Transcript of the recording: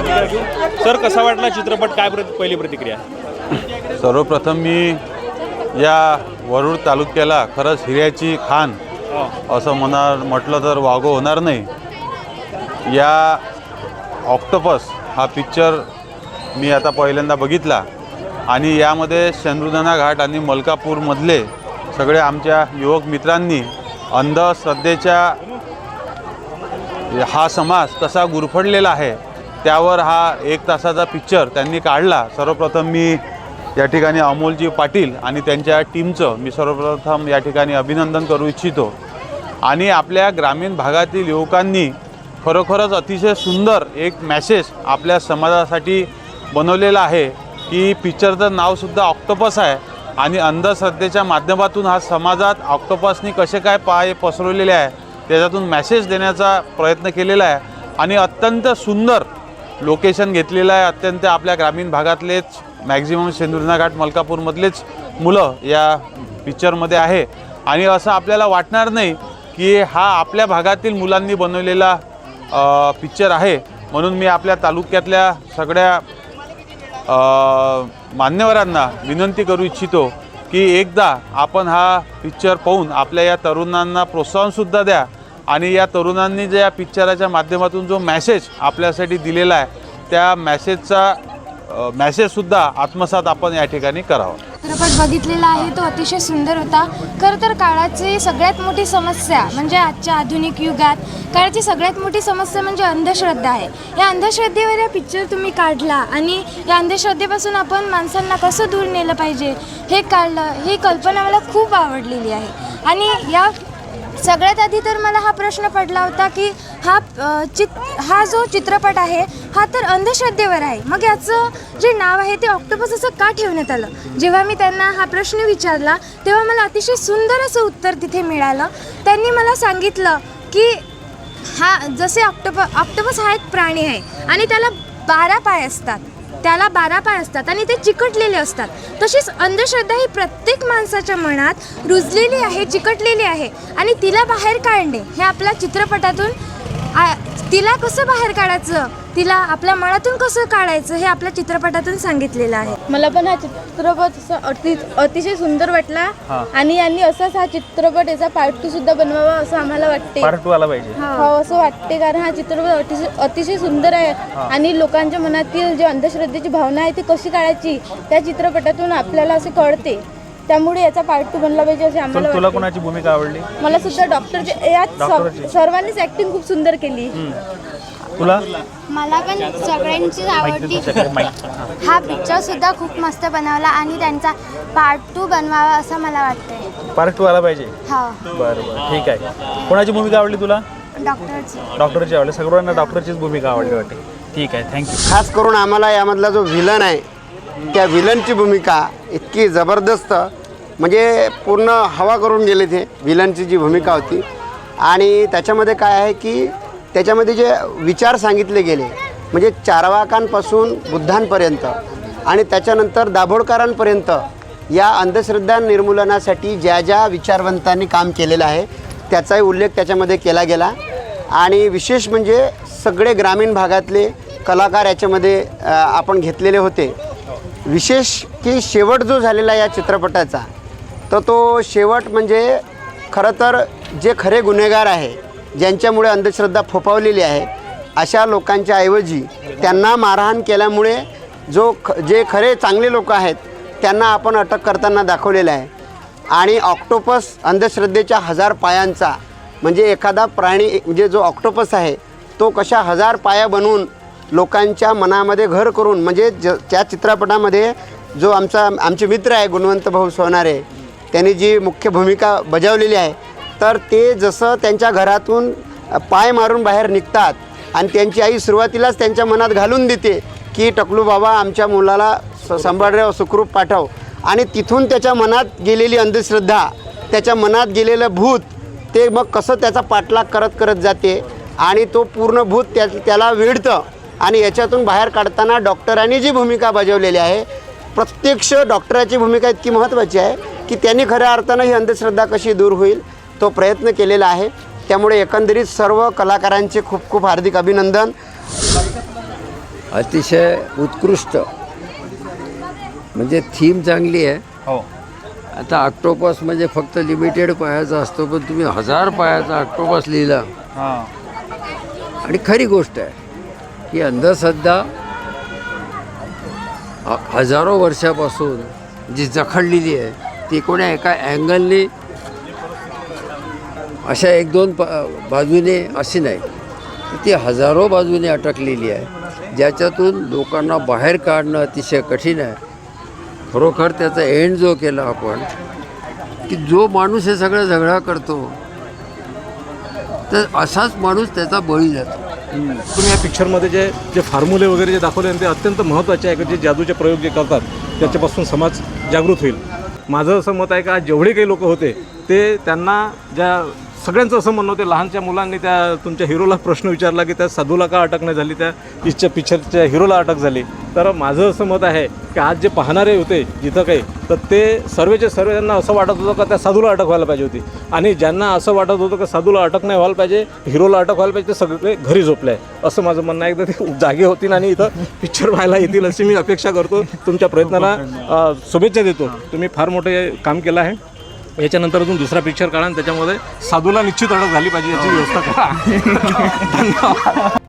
प्रतिक्रिया घेऊ सर कसा वाटला चित्रपट? काय प्रति पहिली प्रतिक्रिया? सर्वप्रथम मी या वरुड तालुक्याला खरंच हिऱ्याची खान हो. असं म्हणा म्हटलं तर वागो होणार नाही. या ऑक्टोपस हा पिक्चर मी आता पहिल्यांदा बघितला आणि यामध्ये चंद्रुदना घाट आणि मलकापूरमधले सगळे आमच्या युवक मित्रांनी अंधश्रद्धेच्या हा समाज कसा गुरफडलेला आहे त्यावर हा एक तासाचा पिक्चर त्यांनी काढला. सर्वप्रथम मी या ठिकाणी अमोलजी पाटील आणि त्यांच्या टीमचं मी सर्वप्रथम या ठिकाणी अभिनंदन करू इच्छितो. आणि आपल्या ग्रामीण भागातील युवकांनी खरोखरच अतिशय सुंदर एक मॅसेज आपल्या समाजासाठी बनवलेला आहे की पिक्चरचं नावसुद्धा ऑक्टोपस आहे आणि अंधश्रद्धेच्या माध्यमातून हा समाजात ऑक्टोपसनी कसे काय पाय पसरवलेले आहे त्याच्यातून मॅसेज देण्याचा प्रयत्न केलेला आहे. आणि अत्यंत सुंदर लोकेशन घेतलेलं आहे अत्यंत आपल्या ग्रामीण भागातलेच मॅक्झिमम सेंद्रुनाघाट मलकापूरमधलेच मुलं या पिक्चरमध्ये आहे. आणि असं आपल्याला वाटणार नाही की हा आपल्या भागातील मुलांनी बनवलेला पिक्चर आहे. म्हणून मी आपल्या तालुक्यातल्या सगळ्या मान्यवरांना विनंती करू इच्छितो की एकदा आपण हा पिक्चर पाहून आपल्या या तरुणांना प्रोत्साहनसुद्धा द्या. आणि या तरुणांनी जे या पिक्चराच्या माध्यमातून जो मॅसेज आपल्यासाठी दिलेला आहे त्या मॅसेजचा मॅसेजसुद्धा आत्मसात आपण या ठिकाणी करावा. चित्रपट बघितलेला आहे तो अतिशय सुंदर होता. खरं तर काळाची सगळ्यात मोठी समस्या म्हणजे आजच्या आधुनिक युगात काळाची सगळ्यात मोठी समस्या म्हणजे अंधश्रद्धा आहे. या अंधश्रद्धेवर या पिक्चर तुम्ही काढला आणि या अंधश्रद्धेपासून आपण माणसांना कसं दूर नेलं पाहिजे हे काढलं ही कल्पना मला खूप आवडलेली आहे. आणि या सगळ्यात आधी तर मला हा प्रश्न पडला होता की हा चित हा जो चित्रपट आहे हा तर अंधश्रद्धेवर आहे. मग याचं जे नाव आहे ते ऑक्टोपस असं का ठेवण्यात आलं? जेव्हा मी त्यांना हा प्रश्न विचारला तेव्हा मला अतिशय सुंदर असं उत्तर तिथे मिळालं. त्यांनी मला सांगितलं की हा जसे ऑक्टोप ऑक्टोपस हा एक प्राणी आहे आणि त्याला बारा पाय असतात. त्याला बारा पाय असतात आणि ते चिकटलेले असतात. तशीच अंधश्रद्धा ही प्रत्येक माणसाच्या मनात रुजलेली आहे चिकटलेली आहे. आणि तिला बाहेर काढणे हे आपल्या चित्रपटातून तिला कसं बाहेर काढायचं? तिला आपल्या मनातून कसं काढायचं हे आपल्या चित्रपटातून सांगितलेलं आहे. मला पण हा चित्रपट असा अति अतिशय सुंदर वाटला आणि यांनी असाच हा चित्रपट याचा पार्ट टू सुद्धा बनवावा असं आम्हाला वाटते. पार्ट टू आला पाहिजे. हो असं वाटते कारण हा चित्रपट अतिशय अतिशय सुंदर आहे आणि लोकांच्या मनातील जे अंधश्रद्धेची भावना आहे ती कशी काढायची त्या चित्रपटातून आपल्याला असे कळते. त्यामुळे याचा पार्ट टू बनला पाहिजे असे आम्हाला तुला वाटते. कोणाची भूमिका आवडली? मला सुद्धा डॉक्टरचे यात डॉक्टरची. सर्वांनीच ऍक्टिंग खूप सुंदर केली. तुला? मला पण सगळ्यांचीच आवडती हा पिक्चर सुद्धा खूप मस्त बनवला आणि त्यांचा पार्ट टू बनवावा असं मला वाटतंय. पार्ट टू आला पाहिजे? हो. बरं बरं. ठीक आहे. कोणाची भूमिका आवडली तुला? डॉक्टरची डॉक्टरची आवडली. सगळ्यांना डॉक्टरचीच भूमिका आवडली वाटते. ठीक आहे. थँक्यू खास करून आम्हाला यामधला जो व्हिलन आहे त्या व्हिलनची भूमिका इतकी जबरदस्त म्हणजे पूर्ण हवा करून गेले ते व्हिलनची जी भूमिका होती. आणि त्याच्यामध्ये काय आहे की त्याच्यामध्ये जे विचार सांगितले गेले म्हणजे चारवाकांपासून बुद्धांपर्यंत आणि त्याच्यानंतर दाभोळकरांपर्यंत या अंधश्रद्धा निर्मूलनासाठी ज्या ज्या विचारवंतांनी काम केलेलं आहे त्याचाही उल्लेख त्याच्यामध्ये केला गेला. आणि विशेष म्हणजे सगळे ग्रामीण भागातले कलाकार याच्यामध्ये आपण घेतलेले होते. विशेष की शेवट जो झालेला या चित्रपटाचा तर तो शेवट म्हणजे खरं तर जे खरे गुन्हेगार आहे ज्यांच्यामुळे अंधश्रद्धा फोफावलेली आहे अशा लोकांच्या ऐवजी त्यांना मारहाण केल्यामुळे जो ख जे खरे चांगले लोक आहेत त्यांना आपण अटक करताना दाखवलेलं आहे. आणि ऑक्टोपस अंधश्रद्धेच्या हजार पायांचा म्हणजे एखादा प्राणी म्हणजे जो ऑक्टोपस आहे तो कशा हजार पाया बनवून लोकांच्या मनामध्ये घर करून म्हणजे ज त्या चित्रपटामध्ये जो आमचा आमचे मित्र आहे गुणवंत भाऊ सोनारे त्यांनी जी मुख्य भूमिका बजावलेली आहे तर ते जसं त्यांच्या घरातून पाय मारून बाहेर निघतात आणि त्यांची आई सुरुवातीलाच त्यांच्या मनात घालून देते की टकलू बाबा आमच्या मुलाला स संभाळ्यावर सुखरूप पाठव. आणि तिथून त्याच्या मनात गेलेली अंधश्रद्धा त्याच्या मनात गेलेलं भूत ते मग कसं त्याचा पाठलाग करत करत जाते आणि तो पूर्ण भूत त्या त्याला विडतं आणि याच्यातून बाहेर काढताना डॉक्टरांनी जी भूमिका बजावलेली आहे प्रत्यक्ष डॉक्टराची भूमिका इतकी महत्त्वाची आहे की त्यांनी खऱ्या अर्थानं ही अंधश्रद्धा कशी दूर होईल? तो प्रयत्न केलेला आहे. त्यामुळे एकंदरीत सर्व कलाकारांचे खूप खूप हार्दिक अभिनंदन. अतिशय उत्कृष्ट. म्हणजे थीम चांगली आहे. हो. आता ऑक्टोपस म्हणजे फक्त लिमिटेड पायाचा असतो पण तुम्ही हजार पायाचा ऑक्टोपस लिहिला. हां. आणि खरी गोष्ट आहे की अंधश्रद्धा हजारो वर्षापासून जी जखडलेली आहे ती कोण्या एका अँगलने अशा एक दोन प बाजूने अशी नाही. ती हजारो बाजूने अटकलेली आहे. ज्याच्यातून लोकांना बाहेर काढणं अतिशय कठीण आहे. खरोखर त्याचा एंड जो केला आपण की जो माणूस हे सगळं झगडा करतो तर असाच माणूस त्याचा बळी जातो. तुम्ही या पिक्चरमध्ये जे जे फॉर्म्युले वगैरे जे दाखवले ते अत्यंत महत्त्वाचे आहे जे जादूचे प्रयोग जे करतात त्याच्यापासून समाज जागृत होईल. माझं असं मत आहे का जेवढे काही लोक होते ते त्यांना ज्या सगळ्यांचं असं म्हणणं होतं लहानच्या मुलांनी त्या तुमच्या हिरोला प्रश्न विचारला की त्या साधूला का अटक नाही झाली त्या पिक्चर पिक्चरच्या हिरोला अटक झाली. तर माझं असं मत आहे की आज जे पाहणारे होते जिथं काही तर ते सर्वेचे सर्व त्यांना असं वाटत होतं का त्या साधूला अटक व्हायला पाहिजे होती. आणि ज्यांना असं वाटत होतं का साधूला अटक नाही व्हायला पाहिजे हिरोला अटक व्हायला पाहिजे ते सगळे घरी झोपले आहे असं माझं म्हणणं आहे. एकदा ते जागे होतील आणि इथं पिक्चर पाहायला येतील अशी मी अपेक्षा करतो. तुमच्या प्रयत्नाला शुभेच्छा देतो. तुम्ही फार मोठे काम केलं आहे. याच्यानंतर अजून दुसरा पिक्चर काढा आणि त्याच्यामध्ये साधूला निश्चित अटक झाली पाहिजे याची व्यवस्था करा. धन्यवाद.